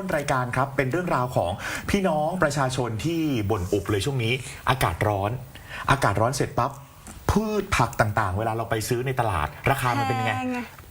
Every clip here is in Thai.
ต้นรายการครับ เป็นเรื่องราวของพี่น้องประชาชนที่บ่นอุบเลยช่วงนี้ อากาศร้อน อากาศร้อนเสร็จปั๊บพืชผักต่างๆ เวลาเราไปซื้อในตลาด ราคามันเป็นยังไง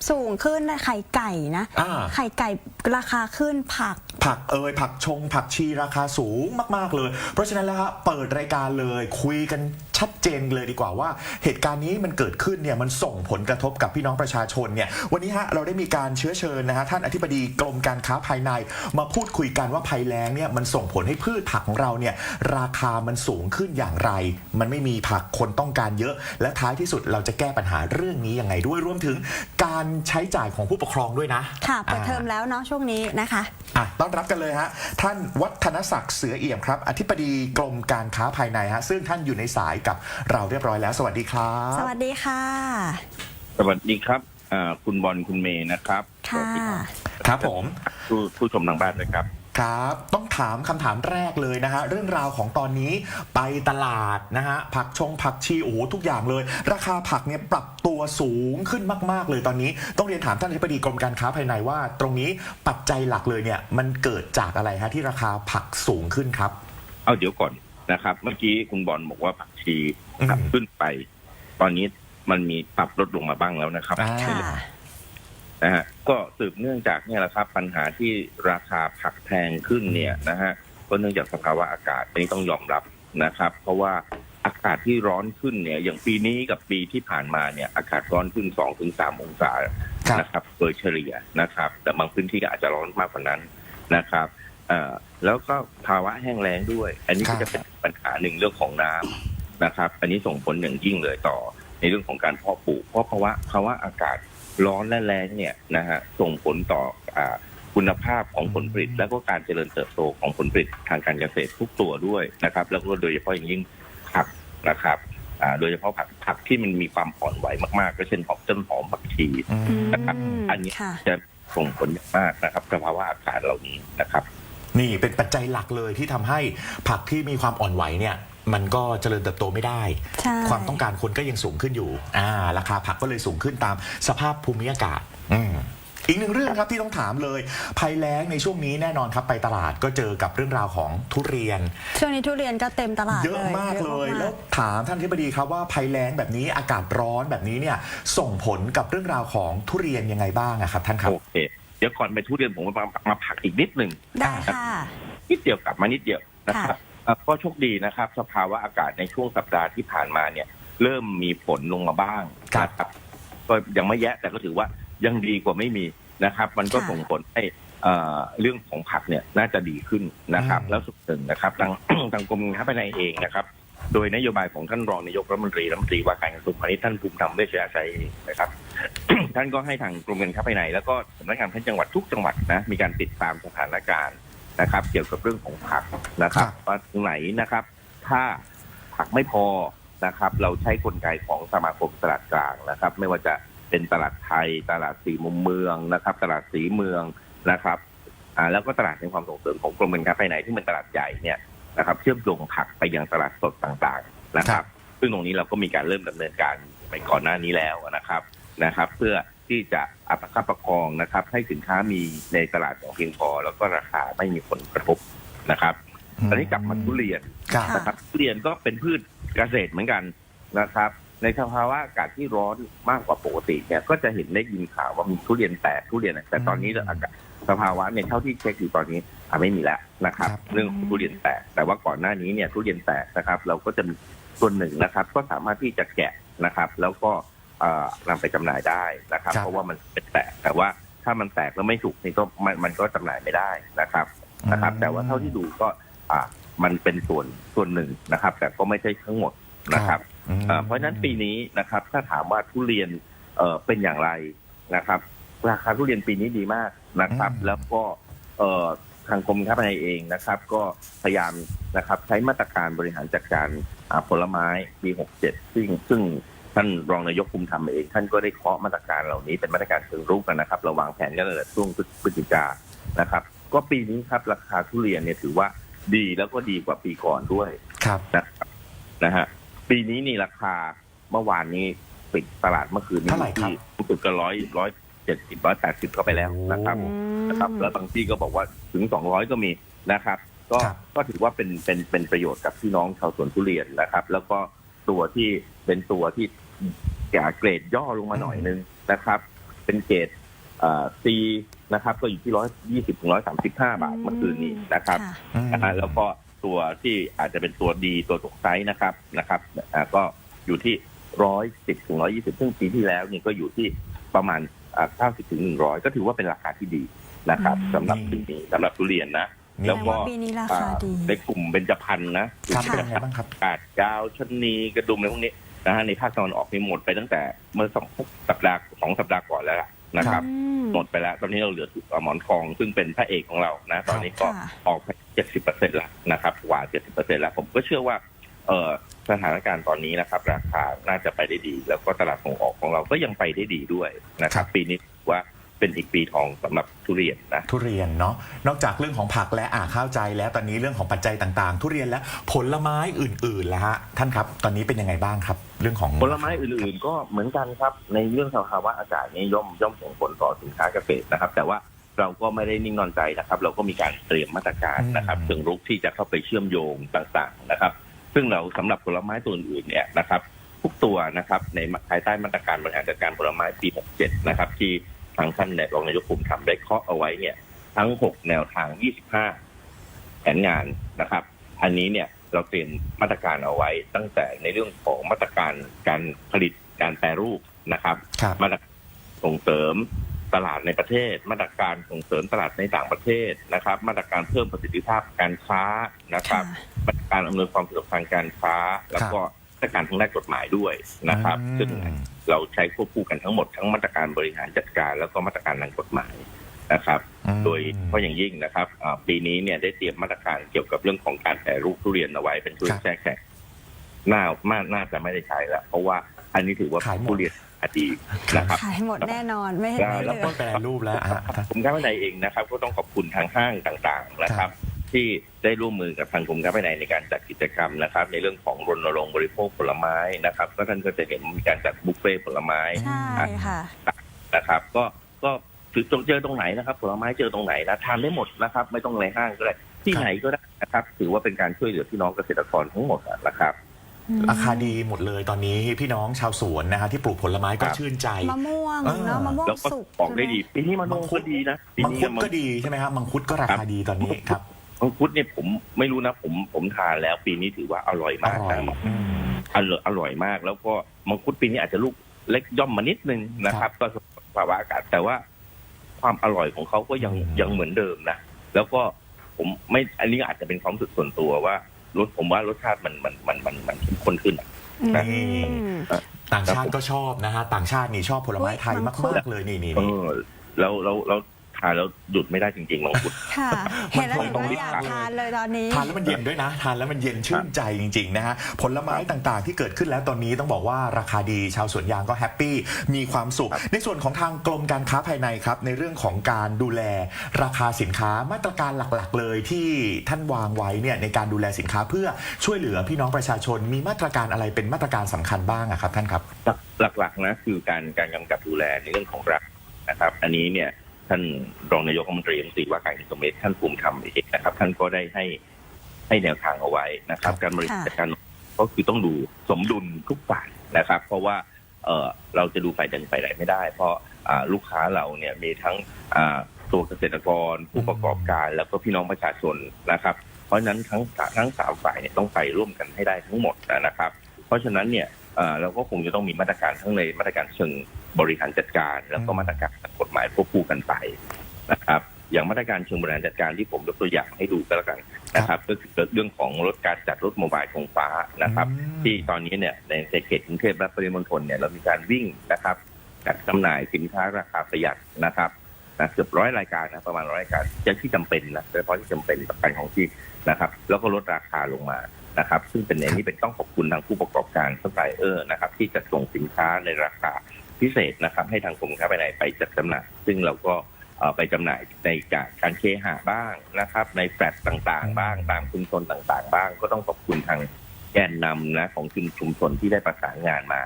สูงขึ้นนะไข่ไก่นะ อ่า ไข่ไก่ราคาขึ้นผัก ผักเอยผักชง ผักชีราคาสูงมาก ๆ เลย เพราะฉะนั้นแล้วฮะเปิดรายการเลยคุยกันชัดเจนเลยดีกว่าว่า เหตุการณ์นี้มันเกิดขึ้นเนี่ยมันส่งผลกระทบกับพี่น้องประชาชนเนี่ยวันนี้ฮะเราได้มีการเชื้อเชิญนะฮะท่านอธิบดีกรมการค้าภายใน มาพูดคุยกันว่าภัยแล้งเนี่ยมันส่งผลให้พืชผักของเราเนี่ยราคามันสูงขึ้นอย่างไร มันไม่มีผักคนต้องการเยอะ และท้ายที่สุดเราจะแก้ปัญหาเรื่องนี้ยังไงด้วยรวมถึงการใช้จ่ายของผู้ปกครองด้วยนะค่ะเปิดอ่าเทอมแล้วเนาะช่วงนี้นะคะ อะต้อนรับกันเลยฮะท่านวัฒนศักดิ์เสือเอี่ยมครับ อธิบดีกรมการค้าภายในฮะซึ่งท่านอยู่ในสายกับเราเรียบร้อยแล้ว สวัสดีครับสวัสดีค่ะสวัสดีครับอ่าคุณบอลคุณเมย์นะครับสค่ะวัสดีครับครับผม ผู้ผู้ชมทางบ้านนะครับ ครับ ต้องถามคำถามแรกเลยนะฮะเรื่องราวของตอนนี้ไปตลาดนะฮะผักชงผักชีโอ้โหทุกอย่างเลย ราคาผักเนี่ยปรับตัวสูงขึ้นมาก ๆ เลยตอนนี้ ต้องเรียนถามท่านอธิบดีกรมการค้าภายในว่า ตรงนี้ปัจจัยหลักเลยเนี่ยมันเกิดจากอะไรฮะที่ราคาผักสูงขึ้นครับ เอาเดี๋ยวก่อนนะครับ เมื่อกี้คุณบอลบอกว่าผักชีอืมปรับขึ้นไป ตอนนี้มันมีปรับลดลงมาบ้างแล้วนะครับ อ่าค่ะ นะฮะก็สืบเนื่องจากเนี่ยแหละครับปัญหาที่ราคาผักแพงขึ้นเนี่ยนะฮะก็เนื่องจากสภาวะอากาศอันนี้ต้องยอมรับนะครับ เพราะว่าอากาศที่ร้อนขึ้นเนี่ยอย่างปีนี้กับปีที่ผ่านมาเนี่ยอากาศร้อนขึ้นสองถึงสามองศาครับนะครับโดยเฉลี่ยนะครับ แต่บางพื้นที่ก็อาจจะร้อนมากกว่านั้นนะครับเอ่อแล้วก็ภาวะแห้งแล้งด้วย อันนี้ครัก็บจะเป็นปัญหาหนึ่งเรื่องของน้ำนะครับ อันนี้ส่งผลอย่างยิ่งเลยต่อในเรื่องของการเพาะปลูกเพราะภาวะภาวะอากาศ ร้อนและแรงเนี่ยนะฮะส่งผลต่ออาคุณภาพของผลผลิต และก็การเจริญเติบโตของผลผลิตทางการเกษตรทุกตัวด้วยนะครับ แล้วก็โดยเฉพาะอย่างยิ่งผักนะครับอ่าโดยเฉพาะผักผักที่มันมีความอ่อนไหวมากๆ ก็เช่นหอมต้นหอมผักชีอืมอืมนะครับ อันนี้ค่ะจะส่งผลอย่างมากนะครับสภาวะอากาศเหล่านี้นะครับ นี่เป็นปัจจัยหลักเลยที่ทำให้ผักที่มีความอ่อนไหวเนี่ย มันก็เจริญเติบโตไม่ได้ ใช่ ความต้องการคนก็ยังสูงขึ้นอยู่อ่าราคาผักก็เลยสูงขึ้นตามสภาพภูมิอากาศอืมอีกหนึ่งเรื่องครับที่ต้องถามเลยภัยแล้งในช่วงนี้แน่นอนครับไปตลาดก็เจอกับเรื่องราวของทุเรียน ช่วงนี้ทุเรียนก็เต็มตลาดเยอะมากเลยอะมากแล้วถามท่านที่บดีครับว่าภัยแล้งแบบนี้อากาศร้อนแบบนี้เนี่ยส่งผลกับเรื่องราวของทุเรียนยังไงบ้างอะครับท่านครับ โอเค เดี๋ยวก่อนไปทุเรียนผมมามาผักอีกนิดหนึ่งได้ค่ะ นิดเดียวกลับมานิดเดียวนะครับเอ่อ ก็โชคดีนะครับ สภาวะอากาศในช่วงสัปดาห์ที่ผ่านมาเนี่ย เริ่มมีฝนลงมาบ้างครับ นะครับก็ยังไม่แย่แต่ก็ถือว่ายังดีกว่าไม่มีนะครับ มันก็ค่ะ ส่งผลให้เอ่อเรื่องของผักเนี่ยน่าจะดีขึ้นนะครับ อืม แล้วสุดหนึ่งนะครับทาง ทางกรมการค้าภายในเองนะครับ โดยนโยบายของท่านรองนายกรัฐมนตรีรัฐมนตรีว่าการกระทรวงพาณิชย์ท่านภูมิธรรมเวชยชัยเองนะครับ ท่านก็ให้ทางกรมการค้าภายในแล้วก็สำนักงานพัฒนาจังหวัดทุกจังหวัดนะมีการติดตามสถานการณ์ นะครับ เกี่ยวกับเรื่องของผักนะครับครับ ว่าตรงไหนนะครับ ถ้าผักไม่พอนะครับ เราใช้กลไกของสมาคมตลาดกลางนะครับ ไม่ว่าจะเป็นตลาดไทย ตลาดสีมุมเมืองนะครับ ตลาดสีเมืองนะครับอ่าแล้วก็ตลาดในความส่งเสริมของกรมการค้าภายในที่เป็นตลาดใหญ่เนี่ยนะครับ เชื่อมโยงผักไปยังตลาดสดต่างๆนะคครัรับบซึ่งตรงนี้เราก็มีการเริ่มดำเนินการไปก่อนหน้านี้แล้วนะครับนะครับ เพื่อ ที่จะอัปคับประคองนะครับ ให้สินค้ามีในตลาดอย่างเพียงพอ แล้วก็ราคาไม่มีผลกระทบนะครับตอนนี้กลับมาทุเรียนครับค่ะนะครับทุเรียนก็เป็นพืชเกษตรเหมือนกันนะครับ ในสภาวะอากาศที่ร้อนมากกว่าปกติเนี่ยก็จะเห็นได้ยินข่าวว่ามีทุเรียนแตกทุเรียนแต่ตอนนี้อากาศสภาวะเนี่ยเท่าที่เช็คอยู่ตอนนี้อะไม่มีแล้วนะครับครับเรื่องของทุเรียนแตกแต่ว่าก่อนหน้านี้เนี่ยทุเรียนแตกนะครับ เราก็จะมีส่วนหนึ่งนะครับ ก็สามารถที่จะแกะนะครับ แล้วก็เอ่อ นำไปจำหน่ายได้นะครับครับ เพราะว่ามันเป็นแตกแต่ว่าถ้ามันแตกแล้วไม่สุกนี่ก็มันมันก็จำหน่ายไม่ได้นะครับนะครับ แต่ว่าเท่าที่ดูก็อ่ามันเป็นส่วนส่วนหนึ่งนะครับ แต่ก็ไม่ใช่ทั้งหมดนะครับอืมเอ่อเพราะฉะนั้นปีนี้นะครับ ถ้าถามว่าทุเรียนเอ่อเป็นอย่างไรนะครับราคาทุเรียนปีนี้ดีมากนะครับ แล้วก็เอ่อทางกรมค้าภายในเองนะครับ ก็พยายามนะครับ ใช้มาตรการบริหารจัดการอ่าผลไม้ปี 67 ซึ่งซึ่ง ท่านรองนายกภูมิธรรมเองท่านก็ได้เคาะมาตรการเหล่านี้เป็นมาตรการเชิงรุกกันนะครับเราวางแผนกันตั้งแต่ช่วงพฤศจิกานะครับ ก็ปีนี้ครับราคาทุเรียนเนี่ยถือว่าดีแล้วก็ดีกว่าปีก่อนด้วยครับนะครับนะฮะปีนี้นี่ราคาเมื่อวานนี้ปิดตลาดเมื่อคืนนี้เท่าไหร่ครับที่รู้สึกก็ร้อยร้อยเจ็ดสิบร้อยแปดสิบเข้าไปแล้วนะครับโอ้นะครับแล้วบางที่ก็บอกว่าถึง200ก็มีนะครับ ก็ครับก็ถือว่าเป็นเป็นเป็นประโยชน์กับพี่น้องชาวสวนทุเรียนนะครับ แล้วก็ ตัวที่เป็นตัวที่แก่เกรดย่อลงมาหน่อยนึงนะครับ เป็นเกรดซีนะครับ ก็อยู่ที่ร้อยยี่สิบถึงร้อยสามสิบห้าบาทเมื่อคืนนี้นะครับค่ะอืมนะฮะแล้วก็ตัวที่อาจจะเป็นตัวดีตัวตกไซส์นะครับนะครับอ่าก็อยู่ที่ร้อยสิบถึงร้อยี่สิบซึ่งปีที่แล้วนี่ก็อยู่ที่ประมาณเก้าสิบถึงหนึ่งร้อยก็ถือว่าเป็นราคาที่ดีนะครับอืมสำหรับปีนี้สำหรับทุเรียนนะนี่ แล้วแสดงก็ว่าปีนี้ราคาดี ในกลุ่มเบญจพรรณนะครับกลุ่มเป็นเบญไงจพรรณบ้างครับกาดยาวชะนีกระดุมอะไรพวกนี้นะฮะในภาคตะวันออกนี่หมดไปตั้งแต่เมื่อสองสัปดาห์สองสัปดาห์ก่อนแล้วล่ะนะครับอืมหมดไปแล้ว ตอนนี้เราเหลือหมอนทองซึ่งเป็นพระเอกของเรานะ ตอนนี้ก็ค่ะออกไปเจ็ดสิบเปอร์เซ็นต์แล้วนะครับกว่าเจ็ดสิบเปอร์เซ็นต์แล้วผมก็เชื่อว่า เออสถานการณ์ตอนนี้นะครับ ราคาน่าจะไปได้ดี แล้วก็ตลาดส่งออกของเราก็ยังไปได้ดีด้วยนะคครัรับบปีนี้ถือว่า เป็นอีกปีทองสำหรับทุเรียนนะทุเรียนเนาะนอกจากเรื่องของผักและอ่าข้าวใจแล้วตอนนี้เรื่องของปัจจัยต่างๆ ทุเรียนและผลไม้อื่นๆแล้วฮะท่านครับ ตอนนี้เป็นยังไงบ้างครับ เรื่องของผลไม้อื่นๆ ก็เหมือนกันครับ ในเรื่องสภาวะอากาศนี้ย่อมย่อมส่งผลต่อสินค้าเกษตรนะครับ แต่ว่าเราก็ไม่ได้นิ่งนอนใจนะครับ เราก็มีการเตรียมมาตรการนะครับเชิงรุกที่จะเข้าไปเชื่อมโยงต่างๆนะครับ ซึ่งเราสำหรับผลไม้ตัวอื่นๆเนี่ยนะครับทุกตัวนะครับในภายใต้มาตรการบริหารจัดการผลไม้ปี 67 นะครับ ที่ ทางท่านรองนายกภูมิธรรมได้เคาะเอาไว้เนี่ย ทั้ง 6 แนวทาง 25 แผนงานนะครับ อันนี้เนี่ยเราเตรียมมาตรการเอาไว้ตั้งแต่ในเรื่องของมาตรการการผลิตการแปรรูปนะครับครับมาตรการส่งเสริมตลาดในประเทศ มาตรการส่งเสริมตลาดในต่างประเทศนะครับ มาตรการเพิ่มประสิทธิภาพการค้านะครับค่ะมาตรการอำนวยความสะดวกทางการค้า แล้วก็มา ตรการทางด้านกฎหมายด้วยนะครับอืมซึ่งเราใช้ควบคู่กันทั้งหมดทั้งมาตรการบริหารจัดการ แล้วก็มาตรการทางกฎหมายนะครับอืมโดยเฉพาะอย่างยิ่งนะครับอ่าปีนี้เนี่ยได้เตรียมมาตรการเกี่ยวกับเรื่องของการแปรรูปทุเรียนเอาไว้เป็นทุเรียนแช่แข็งน่าน่าน่าจะไม่ได้ใช้แล้วเพราะว่าอันนี้ถือว่าขายหมดทุเรียนอดีตนะครับขายหมดแน่นอนไม่แล้วไม่เหแล้วลืก็อแปรรูปแล้วฮะกรมการภายในเองนะครับ ก็ต้องขอบคุณทางห้างต่างๆนะครับ ที่ได้ร่วมมือกับทางกรมการภายในในการจัดกิจกรรมนะครับ ในเรื่องของรณรงค์บริโภคผลไม้นะครับ ก็ท่านก็จะเห็นมีการจัดบุฟเฟ่ต์ผลไม้ใช่ค่ะนะครับ ก็ก็ถือตรงเจอตรงไหนนะครับ ผลไม้เจอตรงไหนนะทานได้หมดนะครับ ไม่ต้องในห้างก็ได้ที่ไหนก็ได้นะครับ ถือว่าเป็นการช่วยเหลือพี่น้องเกษตรกรทั้งหมดอะนะครับราคาดีหมดเลยตอนนี้พี่น้องชาวสวนนะฮะที่ปลูกผลไม้ก็ครับชื่นใจมะม่วงเออเนาะมะม่วงแล้วก็สุกออกได้ดีปีนี้มันมังคุก็ดดีนะปีมังนี้คุดมันก็ดีใช่ไหมครับมังคุดก็ราคาดีตอนนี้ครับ มังคุดเนี่ยผมไม่รู้นะผมผมทานแล้วปีนี้ถือว่าอร่อยอมากร่อยนะอืมอร่อยอร่อยมาก แล้วก็มังคุดปีนี้อาจจะลูกเล็กย่อมมานิดนึงนะครับ ก็สภาวะอากาศแต่ว่าความอร่อยของเขาก็ยังอืมยังเหมือนเดิมนะแล้วก็ผมไม่อันนี้อาจจะเป็นความรู้สึกส่วนตัวว่ารสผมว่ารสชาติมันมันมันมันมันเข้มข้นขึ้นอะอืมต่างชาติก็ชอบนะฮะต่างชาตินี่ชอบผลไม้ไทยอุ๊ยมัมางคุดกๆเลยนี่นี่เอนี่อแล้วแล้วแล้ว ทานแล้วหยุดไม่ได้จริงๆมังคุดค่ะเห็นแล้วหนูต้องก็รีบอยากทานทานเลยตอนนี้ ทานแล้วมันเย็นด้วยนะ ทานแล้วมันเย็นชื่นใจจริงๆนะฮะผลไม้ต่างๆ ที่เกิดขึ้นแล้วตอนนี้ต้องบอกว่าราคาดีชาวสวนยางก็แฮปปี้มีความสุข ในส่วนของทางกรมการค้าภายในครับ ในเรื่องของการดูแลราคาสินค้ามาตรการหลักๆ เลยที่ท่านวางไว้เนี่ยในการดูแลสินค้าเพื่อช่วยเหลือพี่น้องประชาชน มีมาตรการอะไรเป็นมาตรการสำคัญบ้างอะครับท่านครับ หลักๆนะคือการการกำกับดูแลในเรื่องของราคานะครับ อันนี้เนี่ย ท่านรองนายกรัฐมนตรีรัฐมนตรีว่าการกระทรวงเมตท่านภูมิธรรมเองนะครับ ท่านก็ได้ให้ให้แนวทางเอาไว้นะครับ การบริหารจัดการก็คือต้องดูสมดุลทุกฝ่ายนะครับ เพราะว่าเออเราจะดูฝ่ายใดฝ่ายใดไม่ได้ เพราะอ่าลูกค้าเราเนี่ยมีทั้งอ่าตัวเกษตรกรผู้ประกอบการ แล้วก็พี่น้องประชาชนนะครับ เพราะฉะนั้นทั้งทั้งสามฝ่ายเนี่ยต้องไปร่วมกันให้ได้ทั้งหมดนะครับ เพราะฉะนั้นเนี่ย เอ่อเราก็คงจะต้องมีมาตรการทั้งในมาตรการเชิงบริหารจัดการ แล้วก็มาตรการทางกฎหมายควบคู่กันไปนะครับอย่างมาตรการเชิงบริหารจัดการที่ผมยกตัวอย่างให้ดูก็แล้วกันนะครับก็คือเรื่องของรถการจัดรถโมบายธงฟ้านะครับอืมที่ตอนนี้เนี่ยในเขตกรุงเทพและปริมณฑลเนี่ยเรามีการวิ่งนะครับจัดจำหน่ายสินค้าราคาประหยัดนะครับนะเกือบร้อยรายการนะประมาณร้อยรายการจะที่จำเป็นนะโดยเฉพาะที่จำเป็นประกันของชีพนะครับ แล้วก็ลดราคาลงมา นะครับ ซึ่งเป็นในนี้เป็นต้องขอบคุณทางผู้ประกอบการซัพพลายเออร์นะครับ ที่จัดส่งสินค้าในราคาพิเศษนะครับ ให้ทางกรมค้าภายในไปจัดจำหน่าย ซึ่งเราก็เอ่อไปจำหน่ายในจากการเคหะบ้างนะครับ ในแฟลตต่างๆ บ้างตามชุมชนต่างๆ บ้าง ก็ต้องขอบคุณทางแกนนำนะของชุมชุมชนที่ได้ประสานงานมา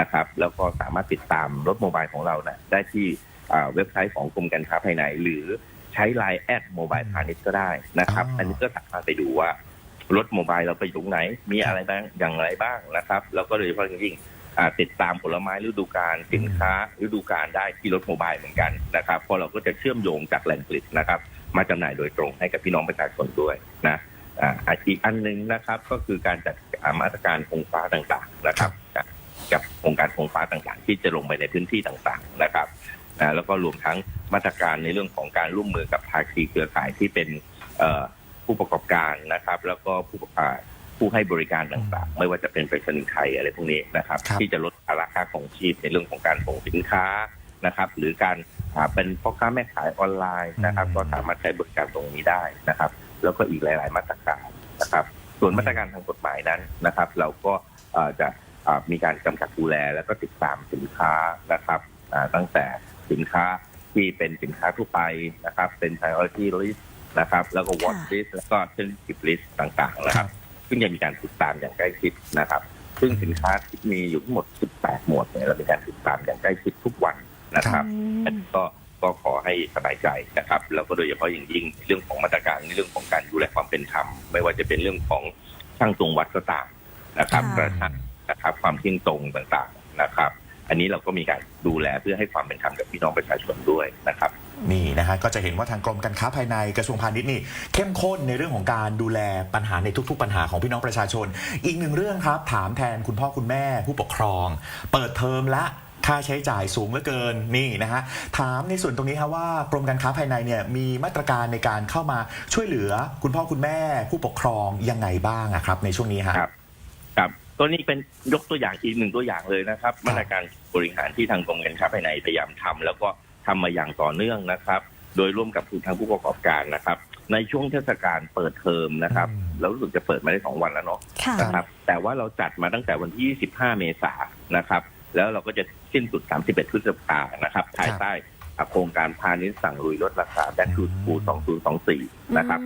นะครับ แล้วก็สามารถติดตามรถโมบายของเรานะได้ที่อ่าเว็บไซต์ของกรมการค้าภายใน หรือใช้ไลน์แอดโมบายพาณิชย์ก็ได้นะครับอ๋ออัอันนี้ก็สามารถไปดูว่า รถโมบายเราไปอยู่ตรงไหน มีอะไรบ้างอย่างไรบ้างนะครับ แล้วก็โดยเฉพาะอย่างยิ่งอ่าติดตามผลไม้ฤดูกาลสินค้าฤดูกาลได้ที่รถโมบายเหมือนกันนะครับเพราะเราก็จะเชื่อมโยงจากแหล่งผลิตนะครับ มาจำหน่ายโดยตรงให้กับพี่น้องประชาชนด้วยนะอ่าอีกอันหนึ่งนะครับก็คือการจัดอ่ามาตรการคงฟ้าต่างๆนะครับ กับกับโครงการคงฟ้าต่างๆ ที่จะลงไปในพื้นที่ต่างๆนะครับอ่าแล้วก็รวมทั้งมาตรการในเรื่องของการร่วมมือกับภาคีเครือข่ายที่เป็นเอ่อ ผู้ประกอบการนะครับ แล้วก็ผู้อ่าผู้ให้บริการต่างๆ ไม่ว่าจะเป็นไปรษณีย์ไทยอะไรพวกนี้นะครับครับ ที่จะลดภาระค่าของชีพในเรื่องของการส่งสินค้านะครับ หรือการอ่าเป็นพ่อค้าแม่ขายออนไลน์นะครับอืมก็สามารถใช้บริการตรงนี้ได้นะครับ แล้วก็อีกหลาย ๆ มาตรการนะครับ ส่วนมาตรการทางกฎหมายนั้นนะครับ เราก็เอ่อจะเอ่อมีการกำกับดูแลแล้วก็ติดตามสินค้านะครับอ่าตั้งแต่สินค้าที่เป็นสินค้าทั่วไปนะครับ เป็น priority list นะครับ แล้วก็ watch ค่ะ list แล้วก็ sensitive list ต่างๆนะครับ ซึ่งจะมีการติดตามอย่างใกล้ชิดนะครับ ซึ่งสินค้าที่มีอยู่ทั้งหมด 18 หมวดเนี่ยเรามีการติดตามอย่างใกล้ชิดทุกวันนะครับอืมก็ก็ขอให้สบายใจนะครับ แล้วก็โดยเฉพาะอย่างยิ่งเรื่องของมาตรการในเรื่องของการดูแลความเป็นธรรม ไม่ว่าจะเป็นเรื่องของช่างตรงวัดก็ตามนะครับค่ะกระทั่งนะครับความเที่ยงตรงต่างๆนะครับ อันนี้เราก็มีการดูแลเพื่อให้ความเป็นธรรมกับพี่น้องประชาชนด้วยนะครับ นี่นะฮะก็จะเห็นว่าทางกรมการค้าภายในกระทรวงพาณิชย์นี่เข้มข้นในเรื่องของการดูแลปัญหาในทุก ๆ ปัญหาของพี่น้องประชาชน อีกหนึ่งเรื่องครับ ถามแทนคุณพ่อคุณแม่ผู้ปกครอง เปิดเทอมละค่าใช้จ่ายสูงเหลือเกินนี่นะฮะถามในส่วนตรงนี้ครับว่ากรมการค้าภายในเนี่ยมีมาตรการในการเข้ามาช่วยเหลือ คุณพ่อคุณแม่ผู้ปกครองยังไงบ้างอะครับ ในช่วงนี้ฮะครับครับตัวนี้เป็นยกตัวอย่างอีกหนึ่งตัวอย่างเลยนะครับ มาตรการบริหารที่ทางกรมการค้าภายในพยายามทำแล้วก็ ทำมาอย่างต่อเนื่องนะครับ โดยร่วมกับทางผู้ประกอบการนะครับ ในช่วงเทศกาลเปิดเทอมนะครับอืมเรารู้สึกจะเปิดมาได้สองวันแล้วเนาะค่ะ นะครับ แต่ว่าเราจัดมาตั้งแต่วันที่25เมษายนนะครับ แล้วเราก็จะสิ้นสุด 31 พฤษภานะครับภายใต้โครงการพาณิชย์สั่งลุยลดราคาแบ็คทูสกู2024 นะครับ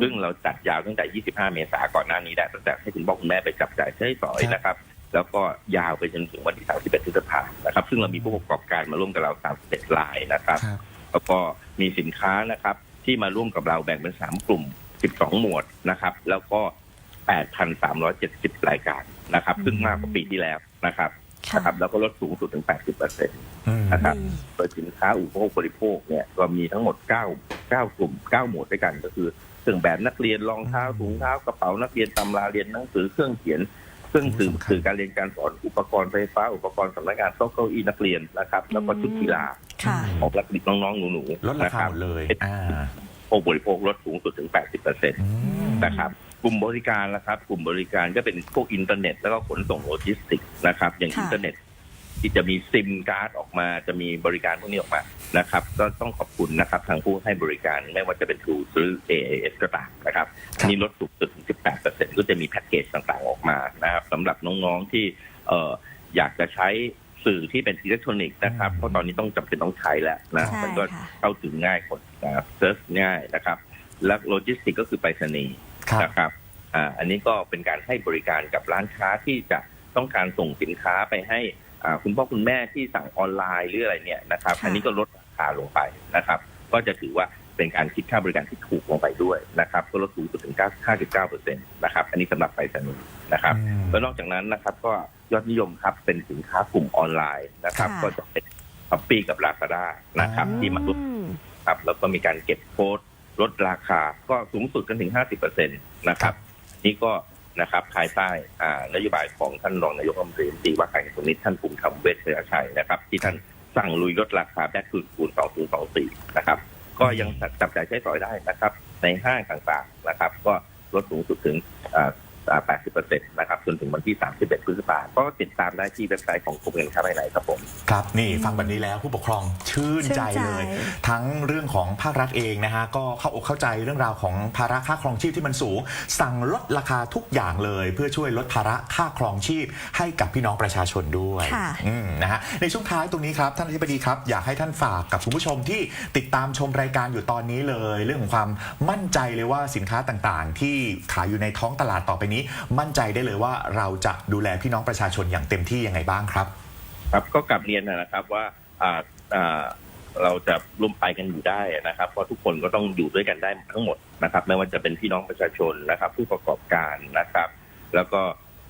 ซึ่งเราจัดยาวตั้งแต่ 25 เมษายนก่อนหน้านี้ได้ตั้งแต่ให้คุณพ่อคุณแม่ไปจับจ่ายใช้สอยนะครับ แล้วก็ยาวไปจนถึงวันที่ 31พฤษภาคมนะครับ ซึ่งเรามีผู้ประกอบการมาร่วมกับเรา 31รายนะครับครับ แล้วก็มีสินค้านะครับ ที่มาร่วมกับเราแบ่งเป็น 3 กลุ่ม 12 หมวดนะครับ แล้วก็ 8,370 รายการนะครับ ซึ่งมากกว่าปีที่แล้วนะครับค่ะนะครับแล้วก็ลดสูงสุดถึง 80เปอร์เซ็นต์อืมนะครับอืมโดยสินค้าอุปโภคบริโภคเนี่ยก็มีทั้งหมด 9 9 กลุ่ม 9 หมวดด้วยกันก็คือเครื่องแบบนักเรียนรองเท้าอืมถุงเท้ากระเป๋านักเรียนตำราเรียนหนังสือเครื่องเขียน เครื่องสื่อสำคัญสื่อการเรียนการสอนอุปกรณ์ไฟฟ้า อุปกรณ์สำนักงานโต๊ะเก้าอี้นักเรียนนะครับ แล้วก็ชุดกีฬาค่ะของนักเรียนน้องๆหนูลดๆรานะคคารับหมดเลยอ่าโภคบริโภคลดสูงสุดถึง 80เปอร์เซ็นต์อืมนะครับกลุ่มบริการนะครับ กลุ่มบริการก็เป็นพวกอินเทอร์เน็ตแล้วก็ขนส่งโลจิสติกส์นะครับ อย่างค่ะอินเทอร์เน็ต ที่จะมีซิมการ์ดออกมาจะมีบริการพวกนี้ออกมานะครับ ก็ต้องขอบคุณนะครับทางผู้ให้บริการไม่ว่าจะเป็น True หรือ AIS ก็ตามนะครับครับอันนี้ลดสูงสุดถึง 18เปอร์เซ็นต์ก็จะมีแพ็กเกจต่างๆออกมานะครับสำหรับน้องๆที่เอ่ออยากจะใช้สื่อที่เป็นอิเล็กทรอนิกส์นะครับเพราะตอนนี้ต้องจำเป็นต้องใช้แล้วนะใช่มันก็ค่ะเข้าถึงง่ายกดนะครับเซิร์ชง่ายนะครับ และโลจิสติกก็คือไปรษณีย์ครับนะครับอ่าอันนี้ก็เป็นการให้บริการกับร้านค้าที่จะต้องการส่งสินค้าไปให้อ่า คุณพ่อคุณแม่ที่สั่งออนไลน์หรืออะไรเนี่ยนะครับค่ะอันนี้ก็ลดราคาลงไปนะครับ ก็จะถือว่าเป็นการคิดค่าบริการที่ถูกลงไปด้วยนะครับก็ลดสูงสุดถึง 59เปอร์เซ็นต์นะครับ อันนี้สำหรับไปรษณีย์นะครับอืมแล้วนอกจากนั้นนะครับ ก็ยอดนิยมครับเป็นสินค้ากลุ่มออนไลน์นะครับค่ะก็จะเป็นช้อปปี้กับลาซาด้านะครับอ่าที่มาร่วมอืมครับแล้วก็มีการเก็บโค้ดลดราคาก็สูงสุดกันถึง 50%นะครับ นี่ก็ นะครับภายใต้อ่านโยบายของท่านรองนายกรัฐมนตรีตีว่าการกระทรวงนี้ท่านภูมิธรรมเวชยชัยนะครับที่ท่านสั่งลุยลดราคาแบ็คทูสกูล2024นะครับก็ยังจับจ่ายใช้สอยได้นะครับ ในห้างต่างๆนะครับ ก็ลดสูงสุดถึง 80%นะครับจนถึงวันที่ 31 พฤษภาคมก็ติดตามได้ที่เว็บไซต์ของกรมการค้าภายในครับผม ครับ นี่ฟังแบบนี้แล้วผู้ปกครองชื่นใจชื่นใจเลย ทั้งเรื่องของภาครัฐเองนะฮะก็เข้าอกเข้าใจเรื่องราวของภาระค่าครองชีพที่มันสูง สั่งลดราคาทุกอย่างเลย เพื่อช่วยลดภาระค่าครองชีพ ให้กับพี่น้องประชาชนด้วยค่ะอืมนะฮะในช่วงท้ายตรงนี้ครับท่านอธิบดีครับอยากให้ท่านฝากกับคุณผู้ชมที่ติดตามชมรายการอยู่ตอนนี้เลย เรื่องของความมั่นใจเลยว่าสินค้าต่างๆ ที่ขายอยู่ในท้องตลาดต่อไปนี้มั่นใจได้เลยว่าเราจะดูแลพี่น้องประชาชนอย่างเต็มที่ยังไงบ้างครับ ครับก็กลับเรียนนะครับว่าเราจะร่วมไปกันอยู่ได้นะครับเพราะทุกคนก็ต้องอยู่ด้วยกันได้ทั้งหมดนะครับ ไม่ว่าจะเป็นพี่น้องประชาชนนะครับ ผู้ประกอบการนะครับ แล้วก็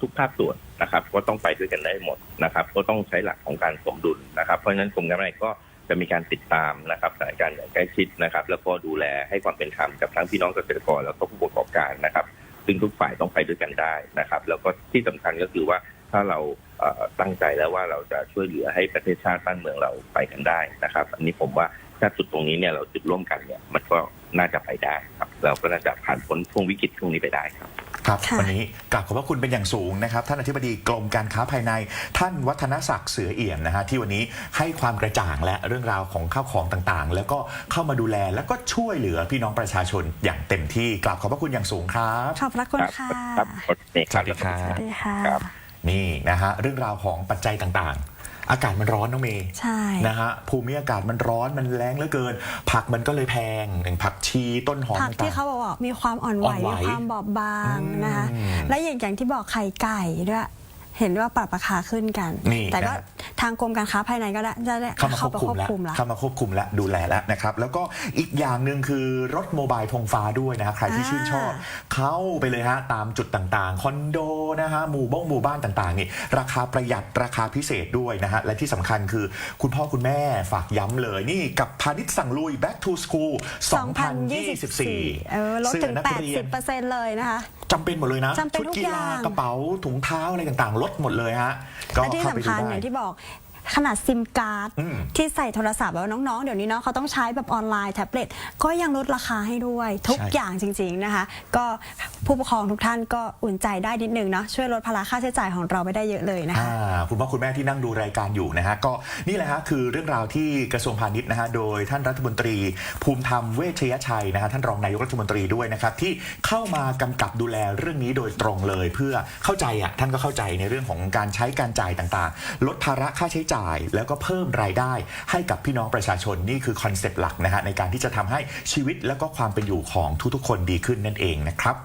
ทุกภาคส่วนนะครับ ก็ต้องไปด้วยกันได้หมดนะครับ ก็ต้องใช้หลักของการสมดุลนะครับ เพราะฉะนั้นกรมการค้าภายในก็จะมีการติดตามนะครับสถานการณ์อย่างใกล้ชิดนะครับ แล้วก็ดูแลให้ความเป็นธรรมกับทั้งพี่น้องเกษตรกรแล้วก็ผู้ประกอบการนะครับ ซึ่งทุกฝ่ายต้องไปด้วยกันได้นะครับ แล้วก็ที่สำคัญก็คือว่าถ้าเราตั้งใจแล้วว่าเราจะช่วยเหลือให้ประเทศชาติบ้านเมืองเราไปกันได้นะครับ อันนี้ผมว่า ถ้าจุดตรงนี้เนี่ยเราจุดร่วมกันเนี่ยมันก็น่าจะไปได้ครับ เราก็น่าจะผ่านพ้นช่วงวิกฤตช่วงนี้ไปได้ครับครับค่ะวันนี้กราบขอบพระคุณเป็นอย่างสูงนะครับ ท่านอธิบดีกรมการค้าภายใน ท่านวัฒนศักดิ์เสือเอี่ยมนะฮะที่วันนี้ให้ความกระจ่างและเรื่องราวของข้าวของต่างๆ แล้วก็เข้ามาดูแลแล้วก็ช่วยเหลือพี่น้องประชาชนอย่างเต็มที่กราบขอบพระคุณอย่างสูงครับขอบพระคุณค่ะครับขอบคุณสวัสดีครับสวัสดีค่ะครับนี่นะฮะเรื่องราวของปัจจัยต่างๆ อากาศมันร้อนน้องเมย์ใช่นะฮะภูมิอากาศมันร้อนมันแรงเหลือเกิน ผักมันก็เลยแพงอย่างผักชีต้นหอมผักที่ต่างเขาบอกว่ามีความอ่อนไหวอ่อนไหวมีความบอบบางอืมนะคะและอย่างอย่างที่บอกไข่ไก่ด้วย เห็นว่าปรับราคาขึ้นกัน นี่แต่ก็นะฮะทางกรมการค้าภายในก็ได้จะได้เข้ามาควบไปคุมแล้วละ เข้ามาควบคุมและดูแลแล้วนะครับ แล้วก็อีกอย่างหนึ่งคือรถโมบายธงฟ้าด้วยนะฮะใครที่อ่าชื่นชอบ เข้าไปเลยฮะตามจุดต่างๆ คอนโดนะฮะหมู่บ้งหมู่บ้านต่างๆนี่ราคาประหยัดราคาพิเศษด้วยนะฮะและที่สำคัญคือคุณพ่อคุณแม่ฝากย้ำเลยนี่กับพาณิชย์สั่งลุย Back to School 2024เออลดถึงเสื้อนักเรียน80%เลยนะคะ จำเป็นหมดเลยนะจำเป็นชุดทุกกีอย่าฬางกระเป๋าถุงเท้าอะไรต่างๆ ลดหมดเลยฮะก็และที่เข้าไปสำดูคัญได้อย่างที่บอกขนาดซิมการ์ดอืม ที่ใส่โทรศัพท์แล้วน้องๆ เดี๋ยวนี้เนาะเขาต้องใช้แบบออนไลน์แท็บเล็ตก็ยังลดราคาให้ด้วยทุกใช่อย่างจริง ๆนะคะ ก็ผู้ปกครองทุกท่านก็อุ่นใจได้นิดนึงเนาะช่วยลดภาระค่าใช้จ่ายของเราไปได้เยอะเลยนะคะคุณพ่อคุณแม่ที่นั่งดูรายการอยู่นะฮะก็นี่แหละฮะคือเรื่องราวที่กระทรวงพาณิชย์นะฮะโดยท่านรัฐมนตรี ภูมิธรรมเวชยชัยนะฮะท่านรองนายกรัฐมนตรีด้วยนะครับที่เข้ามากำกับดูแลเรื่องนี้โดยตรงเลย เพื่อเข้าใจอะท่านก็เข้าใจในเรื่องของการใช้การจ่ายต่างๆ ลดภาระค่าใช้จ่าย แล้วก็เพิ่มรายได้ ให้กับพี่น้องประชาชนนี่คือคอนเซปต์หลักนะฮะในการที่จะทำให้ชีวิตแล้วก็ความเป็นอยู่ของทุกๆคนดีขึ้นนั่นเองนะครับ